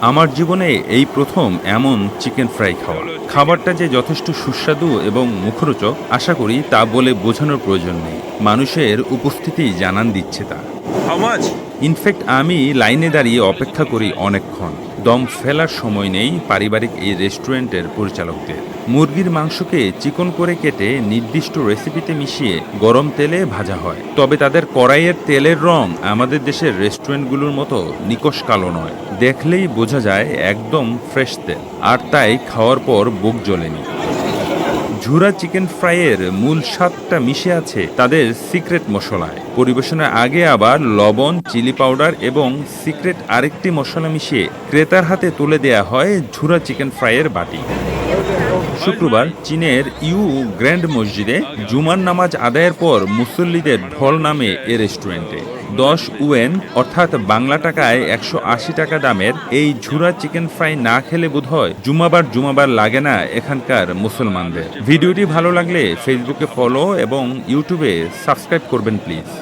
আমার জীবনে এই প্রথম এমন চিকেন ফ্রাই খাওয়া। খাবারটা যে যথেষ্ট সুস্বাদু এবং মুখরোচক, আশা করি তা বলে বোঝানোর প্রয়োজন নেই। মানুষের উপস্থিতি জানান দিচ্ছে তা? ইনফ্যাক্ট, আমি লাইনে দাঁড়িয়ে অপেক্ষা করি অনেকক্ষণ। দম ফেলার সময় নেই পারিবারিক এই রেস্টুরেন্টের পরিচালকদের। মুরগির মাংসকে চিকন করে কেটে নির্দিষ্ট রেসিপিতে মিশিয়ে গরম তেলে ভাজা হয়। তবে তাদের কড়াইয়ের তেলের রং আমাদের দেশের রেস্টুরেন্টগুলোর মতো নিকশ কালো নয়। দেখলেই বোঝা যায়, একদম ফ্রেশ তেল। আর তাই খাওয়ার পর বুক জ্বলেনি। ঝুরা চিকেন ফ্রাইয়ের মূল স্বাদটা মিশে আছে তাদের সিক্রেট মশলায়। পরিবেশনের আগে আবার লবণ, চিলি পাউডার এবং সিক্রেট আরেকটি মশলা মিশিয়ে ক্রেতার হাতে তুলে দেয়া হয় ঝুরা চিকেন ফ্রাইয়ের বাটি। শুক্রবার চীনের ইউ গ্র্যান্ড মসজিদে জুমার নামাজ আদায়ের পর মুসল্লিদের ঢল নামে এ রেস্টুরেন্টে। দশ উয়েন, অর্থাৎ বাংলা টাকায় একশো আশি টাকা দামের এই ঝুরা চিকেন ফ্রাই না খেলে বোধ হয় জুমাবার জুমাবার লাগে না এখানকার মুসলমানদের। ভিডিওটি ভালো লাগলে ফেসবুকে ফলো এবং ইউটিউবে সাবস্ক্রাইব করবেন প্লিজ